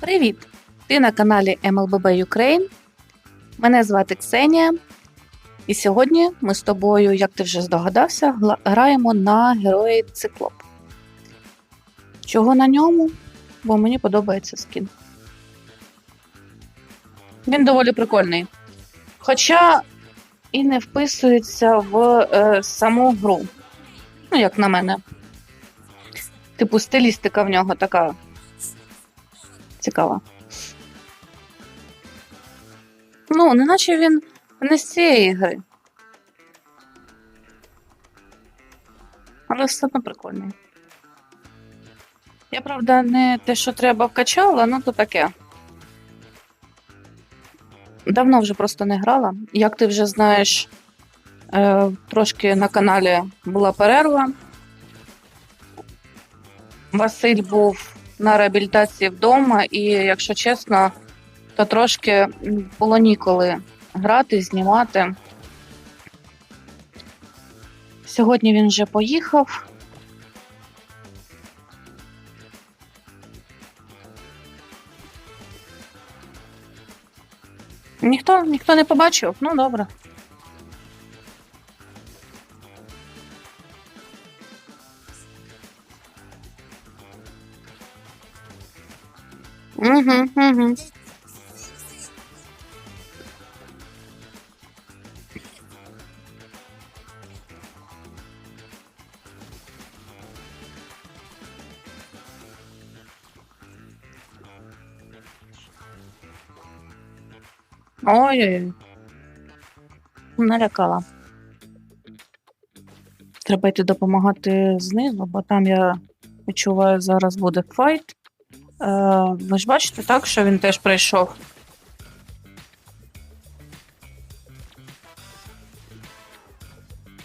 Привіт! Ти на каналі MLBB Ukraine. Мене звати Ксенія. І сьогодні ми з тобою, як ти вже здогадався, граємо на герої Циклоп. Чого на ньому? Бо мені подобається скін. Він доволі прикольний. Хоча і не вписується в е, саму гру. Ну, як на мене. Типу, стилістика в нього така цікава. Ну, неначе він не з цієї гри. Але все одно прикольний. Я, правда, не те, що треба вкачала, ну то таке. Давно вже просто не грала. Як ти вже знаєш, е, трошки на каналі була перерва. Василь був на реабілітації вдома, і, якщо чесно, то трошки було ніколи грати, знімати. Сьогодні він вже поїхав. Ніхто, ніхто не побачив? Ну, добре. Угу, угу. Ой-ой. Налякала. Треба йти допомагати знизу, бо там я відчуваю, зараз буде файт. Е, ви ж бачите, так, що він теж прийшов.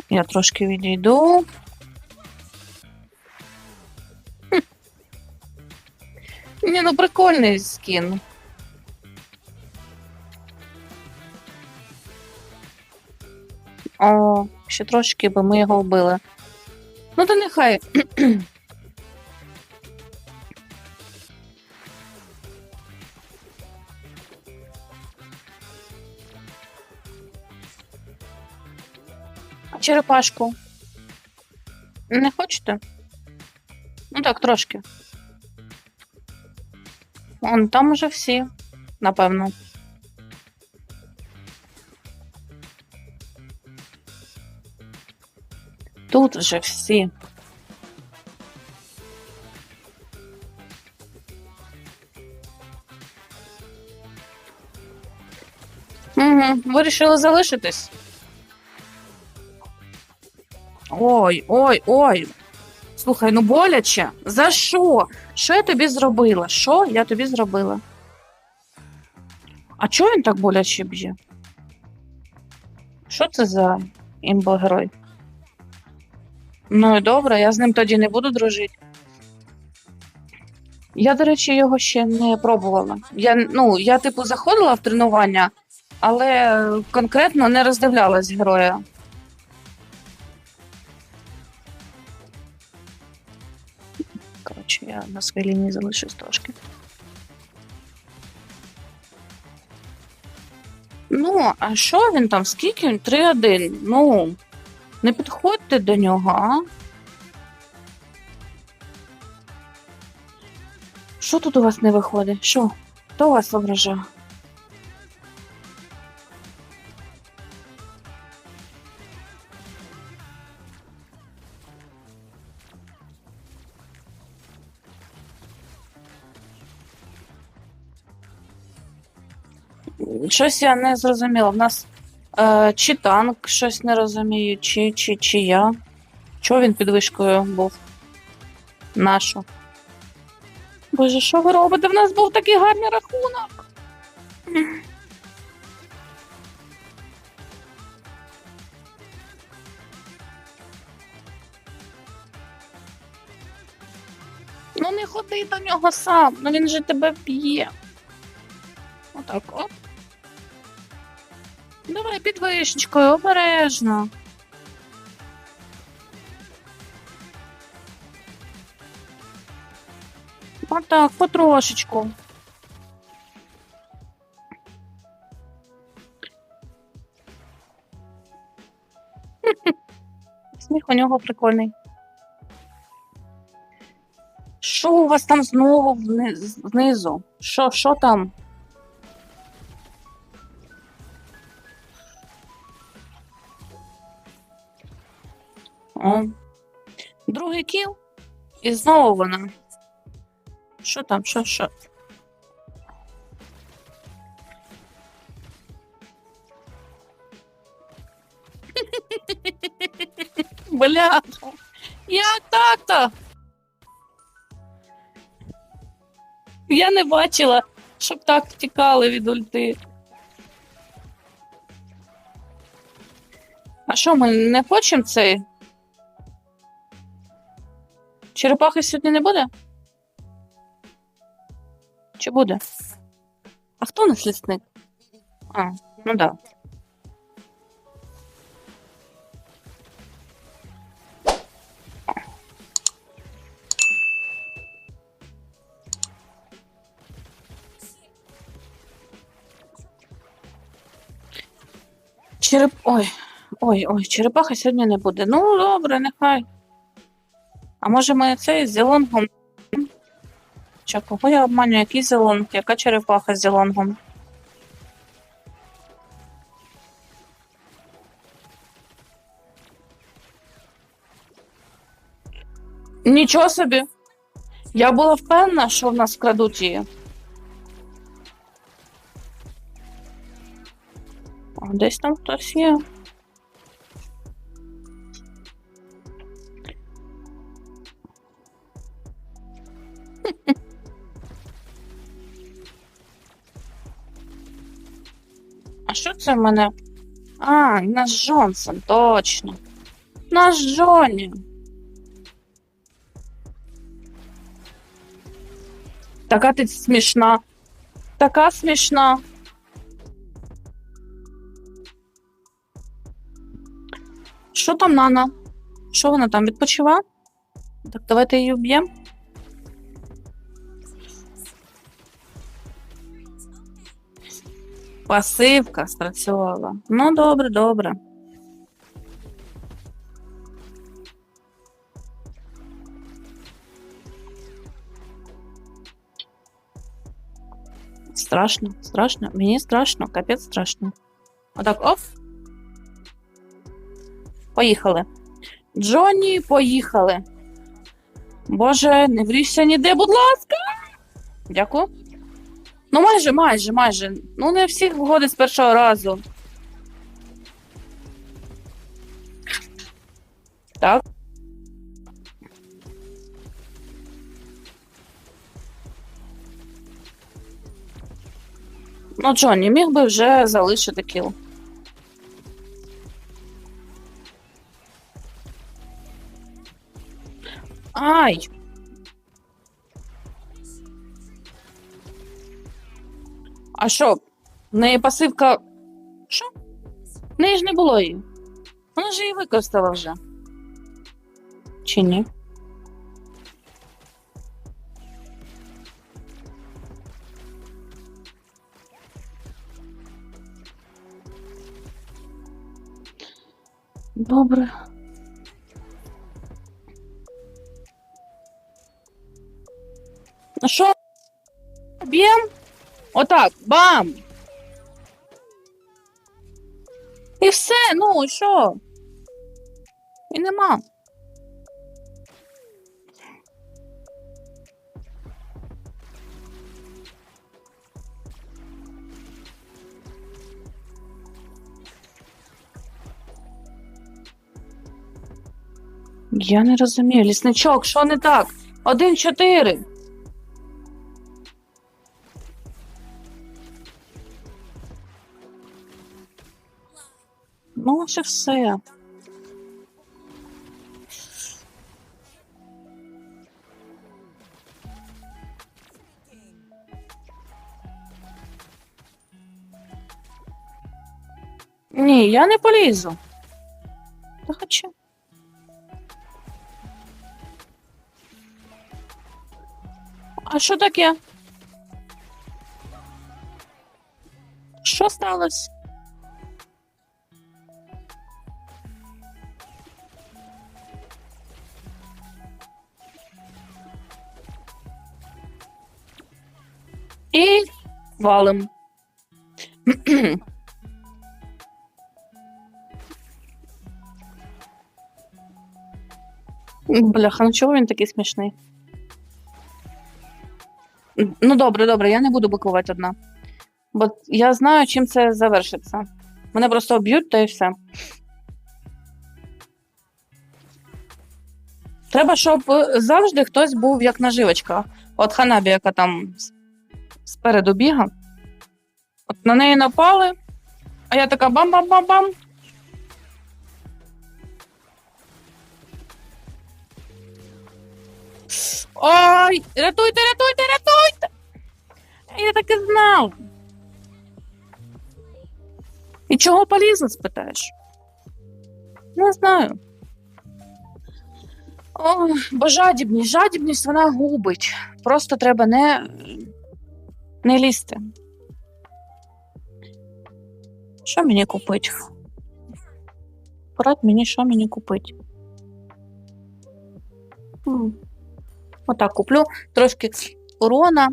Я трошки відійду. Хм. Ні, ну прикольний скін. О, ще трошки, бо ми його вбили. Ну, то нехай. черепашку? Не хочете? Ну так, трошки. Вон там уже всі, напевно. Тут вже всі. Угу. Вирішили залишитись. Ой, ой, ой. Слухай, ну боляче. За що? Що я тобі зробила? Що я тобі зробила? А чого він так боляче б'є? Що це за імбо-герой? Ну і добре, я з ним тоді не буду дружити. Я, до речі, його ще не пробувала. Я, ну, я, типу, заходила в тренування, але конкретно не роздивлялась героя. Я на своїй лінії залишусь трошки. Ну, а що він там? Скільки він? 3-1. Ну, не підходьте до нього, а? Що тут у вас не виходить? Що? Хто вас ображає? щось я не зрозуміла. В нас е, чи танк щось не розумію, чи чи, чи я. Чого він під вишкою був? Нашу. Боже, що ви робите? В нас був такий гарний рахунок. Ну не ходи до нього сам, ну він же тебе б'є. Отак от. Давай під вишечкою, обережно. Отак, потрошечку. Сміх у нього прикольний. Що у вас там знову знизу? Що, що там? Кіл. І знову вона. Що там, що, що? Бля, як так-то? Я не бачила, щоб так втікали від ульти. А що, ми не хочемо цей? Черепахи сьогодні не буде? Чи буде? А хто у нас лісник? А, ну да. Череп. Ой, ой, ой, черепаха сьогодні не буде. Ну, добре, нехай. А може ми цей зелонгом? Чи кого я обманю? Який зелонг? Яка черепаха з зелонгом? Нічого собі. Я була впевнена, що в нас крадуть її. Десь там хтось є. А що це в мене? А, наш Джонсон, точно. Наш Джонні. Така ти смішна. Така смішна. Що там Нана? Що вона там відпочива? Так, давайте її вб'ємо. Пасивка спрацювала. Ну, добре, добре. Страшно, страшно. Мені страшно, капець страшно. Отак, оп. Поїхали. Джонні, поїхали. Боже, не вріжся ніде, будь ласка. Дякую. Ну, майже, майже, майже. Ну, не всіх виходить з першого разу. Так. Ну, Джонні міг би вже залишити кіл. Ай! А що? В неї пасивка. Що? В неї ж не було її. Вона ж її використала вже. Чи ні? Добре. Ну що? Б'єм? Отак, бам! І все, ну і що? І нема. Я не розумію, лісничок, що не так? Один чотири. Ну, ось і все. Ні, я не полізу. Та хочу. А що таке? Що сталося? Валим. Бляха, ну чого він такий смішний? Ну, добре, добре, я не буду бикувати одна. Бо я знаю, чим це завершиться. Мене просто об'ють та і все. Треба, щоб завжди хтось був як наживочка. От Ханабі, яка там спереду біга. От на неї напали, а я така бам-бам-бам-бам. Ой, рятуйте, рятуйте, рятуйте! Я так і знав. І чого полізла, спитаєш? Не знаю. О, бо жадібність, жадібність вона губить. Просто треба не, не лізти. Що мені купить? Порадь мені, що мені купить. М. Отак куплю трошки урона,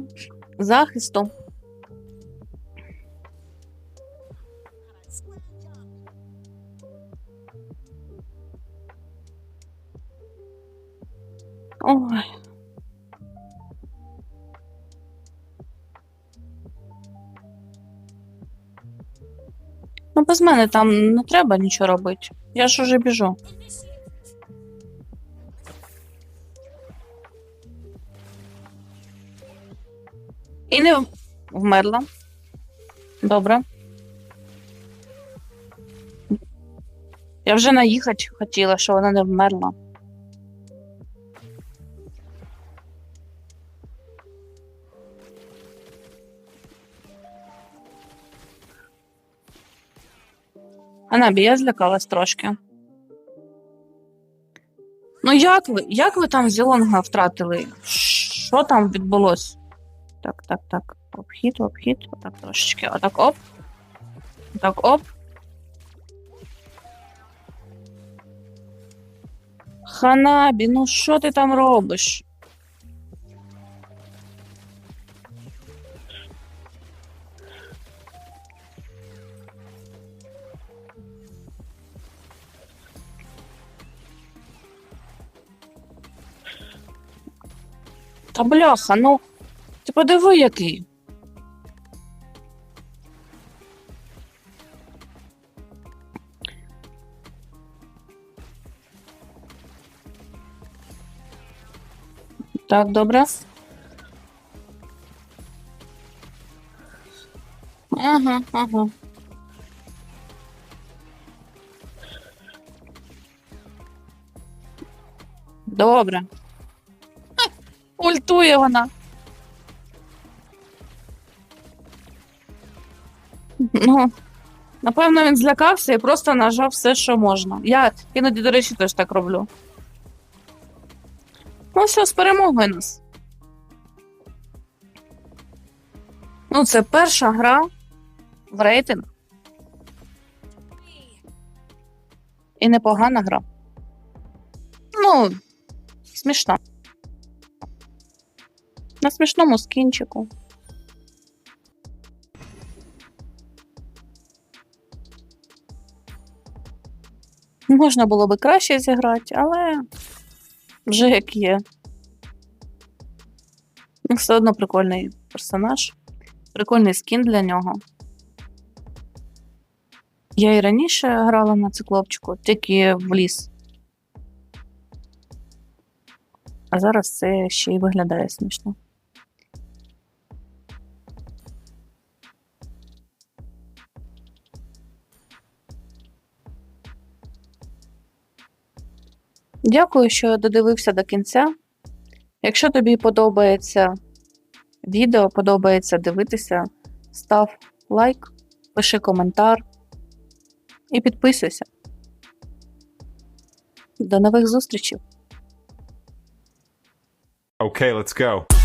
захисту. Ой. Без мене там не треба нічого робити. Я ж уже біжу. І не вмерла. Добре. Я вже наїхати хотіла, що вона не вмерла. Анабі, я злякалась трошки. Ну, як ви? Як ви там Зелонга втратили? Що там відбулось? Так, так, так. Обхід, обхід. Отак трошечки. Отак оп. Отак оп. Ханабі, ну що ти там робиш? Та бляха, ну ти подиви який. Так, добре. Ага, ага. Добре. Ультує вона. Ну, напевно, він злякався і просто нажав все, що можна. Я іноді, до речі, теж так роблю. Ну, все, з перемогою нас. Ну, це перша гра в рейтинг. І непогана гра. Ну, смішна. На смішному скінчику. Можна було би краще зіграти, але вже як є. Ну, все одно прикольний персонаж, прикольний скін для нього. Я і раніше грала на циклопчику, тільки в ліс. А зараз це ще й виглядає смішно. Дякую, що додивився до кінця. Якщо тобі подобається відео, подобається дивитися, став лайк, пиши коментар. і підписуйся. До нових зустрічей! Okay, let's go.